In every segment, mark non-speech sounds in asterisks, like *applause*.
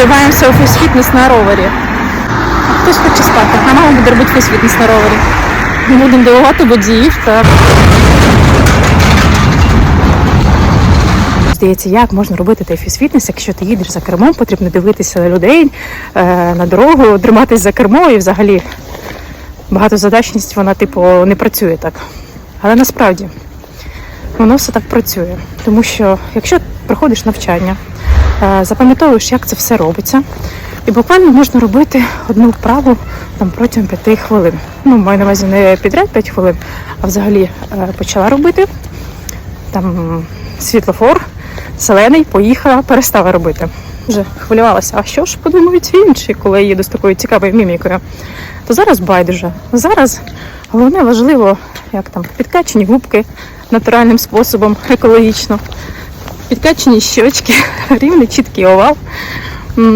вриваємося у фейс-фітнес на ровері. Хтось хоче спати, а мама буде робити фейс-фітнес на ровері. Ми будемо дивувати водіїв та Здається, як можна робити той фізфітнес, якщо ти їдеш за кермом, потрібно дивитися на людей, е, на дорогу, триматись за кермо і взагалі багатозадачність, вона, типу, не працює так. Але насправді воно все так працює. Тому що якщо проходиш навчання, запам'ятовуєш, як це все робиться, і буквально можна робити одну вправу там протягом п'яти хвилин. Ну, маю на увазі не підряд 5 хвилин, а взагалі е, почала робити там світлофор, зелений, поїхала, перестала робити. Вже хвилювалася, а що ж подумають інші, коли я їду з такою цікавою мімікою. То зараз байдуже. Зараз головне важливо, як там підкачені губки натуральним способом, екологічно, підкачені щочки, *laughs* рівний чіткий овал,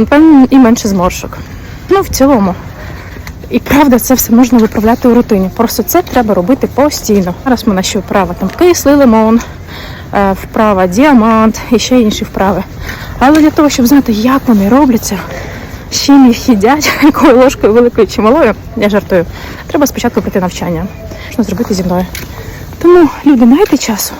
певно, і менше зморшок. Ну, в цілому. І правда, це все можна виправляти у рутині. Просто це треба робити постійно. Зараз ми наші вправи там кислий лимон, е, вправа діамант і ще інші вправи. Але для того, щоб знати, як вони робляться, з чим їх їдять, *laughs* якою ложкою великою чи малою, я жартую, треба спочатку пройти навчання. Можна зробити зі мною. Тому, люди, маєте часу?